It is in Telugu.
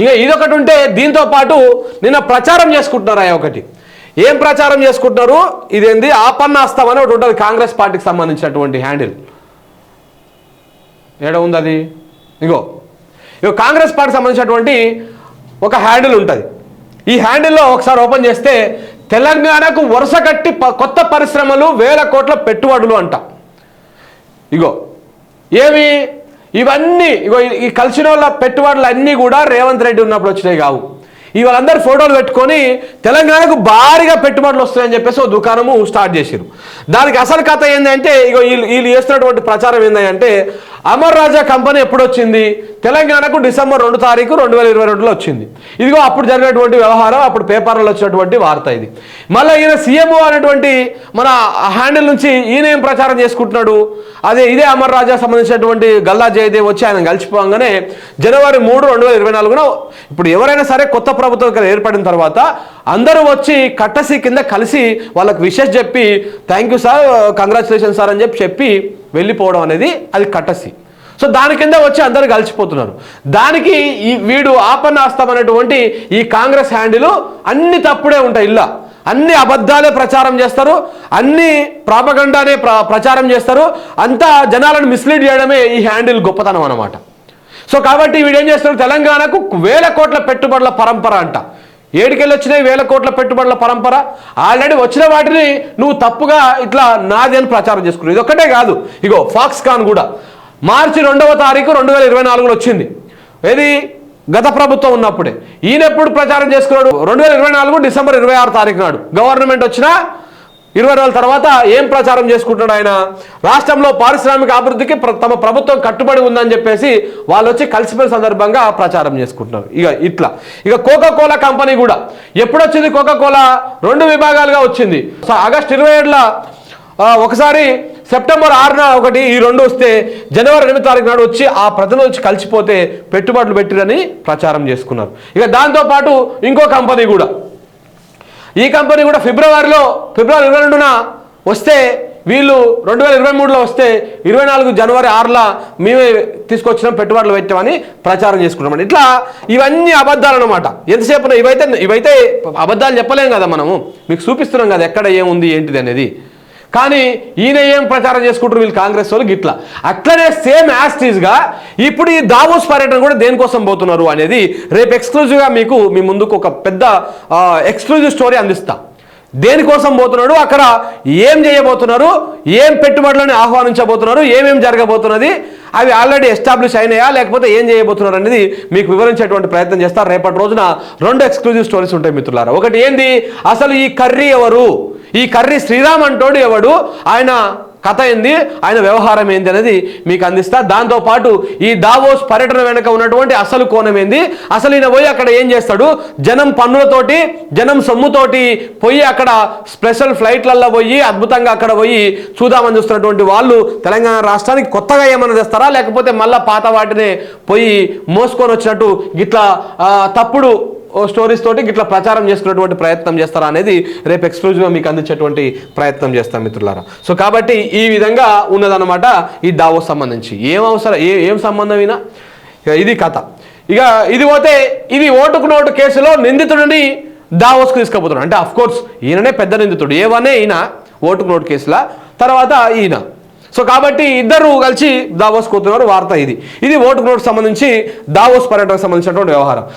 ఇంకా ఇదొకటి ఉంటే దీంతో పాటు నిన్న ప్రచారం చేసుకుంటున్నారు ఆ ఒకటి. ఏం ప్రచారం చేసుకుంటున్నారు? ఇదేంది? ఆపన్నాస్తం అని ఒకటి ఉంటుంది కాంగ్రెస్ పార్టీకి సంబంధించినటువంటి హ్యాండిల్. ఏడ ఉంది అది ఇగో. ఇగో కాంగ్రెస్ పార్టీకి సంబంధించినటువంటి ఒక హ్యాండిల్ ఉంటుంది. ఈ హ్యాండిల్లో ఒకసారి ఓపెన్ చేస్తే తెలంగాణకు వరుస కట్టి కొత్త పరిశ్రమలు వేల కోట్ల పెట్టుబడులు అంట. ఇగో. ఏమి? ఇవన్నీ ఇగో ఈ- కలిసిన వాళ్ళ పెట్టుబడులు అన్నీ కూడా రేవంత్ రెడ్డి ఉన్నప్పుడు వచ్చినాయి కావు. ఈ వాళ్ళందరూ ఫోటోలు పెట్టుకొని తెలంగాణకు భారీగా పెట్టుబడులు వస్తాయని చెప్పేసి ఓ దుకాణము స్టార్ట్ చేశారు దానికి అసలు కథ ఏంటంటే ఇగో వీళ్ళు వీళ్ళు చేస్తున్నటువంటి ప్రచారం ఏంటంటే అమర్ రాజా కంపెనీ ఎప్పుడు వచ్చింది తెలంగాణకు డిసెంబర్ రెండు తారీఖు రెండు వేల ఇరవై రెండులో వచ్చింది. ఇదిగో అప్పుడు జరిగినటువంటి వ్యవహారం అప్పుడు పేపర్లలో వచ్చినటువంటి వార్త ఇది. మళ్ళీ ఈయన సీఎంఓ అనేటువంటి మన హ్యాండిల్ నుంచి ఈయన ఏం ప్రచారం చేసుకుంటున్నాడు? అదే ఇదే అమర్ రాజా సంబంధించినటువంటి గల్లా జయదేవ్ వచ్చి ఆయన కలిసిపోగానే జనవరి మూడు రెండు వేల ఇరవై నాలుగున ఇప్పుడు ఎవరైనా సరే కొత్త ప్రభుత్వం ఏర్పడిన తర్వాత అందరూ వచ్చి కట్టసి కింద కలిసి వాళ్ళకి విషెస్ చెప్పి thank you sir congratulation sir అని చెప్పి చెప్పి వెళ్ళిపోవడం అనేది అది కట్టసి. సో దాని కింద వచ్చి అందరూ కలిసిపోతున్నారు. దానికి ఈ వీడు ఆపన్నాస్తం అనేటువంటి ఈ కాంగ్రెస్ హ్యాండిల్ అన్ని తప్పుడే ఉంటాయి ఇల్లా అన్ని అబద్ధాలే ప్రచారం చేస్తారు అన్ని ప్రాపగండానే ప్ర ప్రచారం చేస్తారు అంతా జనాలను మిస్లీడ్ చేయడమే ఈ హ్యాండిల్ గొప్పతనం అనమాట సో కాబట్టి వీడు ఏం తెలంగాణకు వేల కోట్ల పెట్టుబడుల పరంపర అంట. ఏడుకెళ్ళి వచ్చినాయి వేల కోట్ల పెట్టుబడుల పరంపర. ఆల్రెడీ వచ్చిన వాటిని నువ్వు తప్పుగా ఇట్లా నాది అని ప్రచారం చేసుకున్నావు. ఇది ఒక్కటే కాదు. ఇగో ఫాక్స్కాన్ కూడా. మార్చి రెండవ తారీఖు రెండు వేల ఇరవై నాలుగులో వచ్చింది. ఏది? గత ప్రభుత్వం ఉన్నప్పుడే. ఈయన ఎప్పుడు ప్రచారం చేసుకున్నాడు? రెండు వేల ఇరవై నాలుగు డిసెంబర్ ఇరవై ఆరు తారీఖు నాడు. గవర్నమెంట్ వచ్చినా ఇరవై రోజుల తర్వాత ఏం ప్రచారం చేసుకుంటున్నాడు ఆయన? రాష్ట్రంలో పారిశ్రామిక అభివృద్ధికి ప్ర- తమ ప్రభుత్వం కట్టుబడి ఉందని చెప్పేసి వాళ్ళు వచ్చి కలిసిపోయిన సందర్భంగా ప్రచారం చేసుకుంటున్నారు. ఇక ఇట్లా. ఇక కోకా కోలా కంపెనీ కూడా. ఎప్పుడొచ్చింది కోకా కోలా రెండు విభాగాలుగా వచ్చింది. సో ఆగస్ట్ ఇరవై ఏడులో ఒకసారి సెప్టెంబర్ ఆరున ఒకటి ఈ రెండు వస్తే జనవరి ఎనిమిది తారీఖు నాడు వచ్చి ఆ ప్రజలు వచ్చి కలిసిపోతే పెట్టుబడులు పెట్టిరని ప్రచారం చేసుకున్నారు. ఇక దాంతోపాటు ఇంకో కంపెనీ కూడా. ఈ కంపెనీ కూడా ఫిబ్రవరిలో ఫిబ్రవరి ఇరవై రెండున వస్తే వీళ్ళు రెండు వేల ఇరవై మూడులో వస్తే ఇరవై నాలుగు జనవరి ఆరులా మేమే తీసుకొచ్చినాం పెట్టుబడులు పెట్టామని ప్రచారం చేసుకున్నాం ఇట్లా ఇవన్నీ అబద్ధాలు అనమాట ఎంతసేపు ఇవైతే ఇవైతే అబద్ధాలు చెప్పలేం కదా మనము. మీకు చూపిస్తున్నాం కదా ఎక్కడ ఏముంది ఏంటిది అనేది. కానీ ఈయన ఏం ప్రచారం చేసుకుంటారు వీళ్ళు కాంగ్రెస్ వాళ్ళు? గిట్లా. అట్లనే సేమ్ యాస్టీస్గా ఇప్పుడు ఈ దావోస్ పర్యటన కూడా దేనికోసం పోతున్నారు అనేది రేపు ఎక్స్క్లూజివ్గా మీకు మీ ముందుకు ఒక పెద్ద ఎక్స్క్లూజివ్ స్టోరీ అందిస్తా. దేనికోసం పోతున్నాడు? అక్కడ ఏం చేయబోతున్నారు? ఏం పెట్టుబడులను ఆహ్వానించబోతున్నారు? ఏమేం జరగబోతున్నది? అవి ఆల్రెడీ ఎస్టాబ్లిష్ అయినాయా? లేకపోతే ఏం చేయబోతున్నారు అనేది మీకు వివరించేటువంటి ప్రయత్నం చేస్తారు రేపటి రోజున రెండు ఎక్స్క్లూజివ్ స్టోరీస్ ఉంటాయి మిత్రులారా. ఒకటి ఏంది? అసలు ఈ కర్రీ ఎవరు? ఈ కర్రీ శ్రీరామ్ అంటోడు ఎవడు? ఆయన కథ ఏంది? ఆయన వ్యవహారం ఏంది అనేది మీకు అందిస్తా. దాంతోపాటు ఈ దావోస్ పర్యటన వెనక ఉన్నటువంటి అసలు కోణం ఏంది? అసలు ఈయన పోయి అక్కడ ఏం చేస్తాడు? జనం పన్నులతోటి జనం సొమ్ముతోటి పోయి అక్కడ స్పెషల్ ఫ్లైట్లలో పోయి అద్భుతంగా అక్కడ పోయి చూద్దామని చూస్తున్నటువంటి వాళ్ళు తెలంగాణ రాష్ట్రానికి కొత్తగా ఏమైనా తెస్తారా? లేకపోతే మళ్ళీ పాత వాటినే పోయి మోసుకొని వచ్చినట్టు ఇట్లా తప్పుడు స్టోరీస్ తోటి ఇట్లా ప్రచారం చేసుకునేటువంటి ప్రయత్నం చేస్తారా అనేది రేపు ఎక్స్క్లూజివ్గా మీకు అందించేటువంటి ప్రయత్నం చేస్తాం మిత్రులారా. సో కాబట్టి ఈ విధంగా ఉన్నదన్నమాట ఈ డావో సంబంధించి. ఏం అవసరం? ఏ ఏం సంబంధమైనా ఇక ఇది కథ. ఇక ఇది పోతే ఇది ఓటుకు నోటు కేసులో నిందితుడిని దావోస్కు తీసుకుపోతున్నాడు అంటే అఫ్ కోర్స్ ఈయననే పెద్ద నిందితుడు. ఏవనే ఈయన ఓటుకు నోటు కేసులా తర్వాత ఈయన. సో కాబట్టి ఇద్దరు కలిసి దావోస్ కూతున్నారు వార్త ఇది. ఇది ఓటుకు నోటు సంబంధించి దావోస్ పర్యటనకు సంబంధించినటువంటి వ్యవహారం.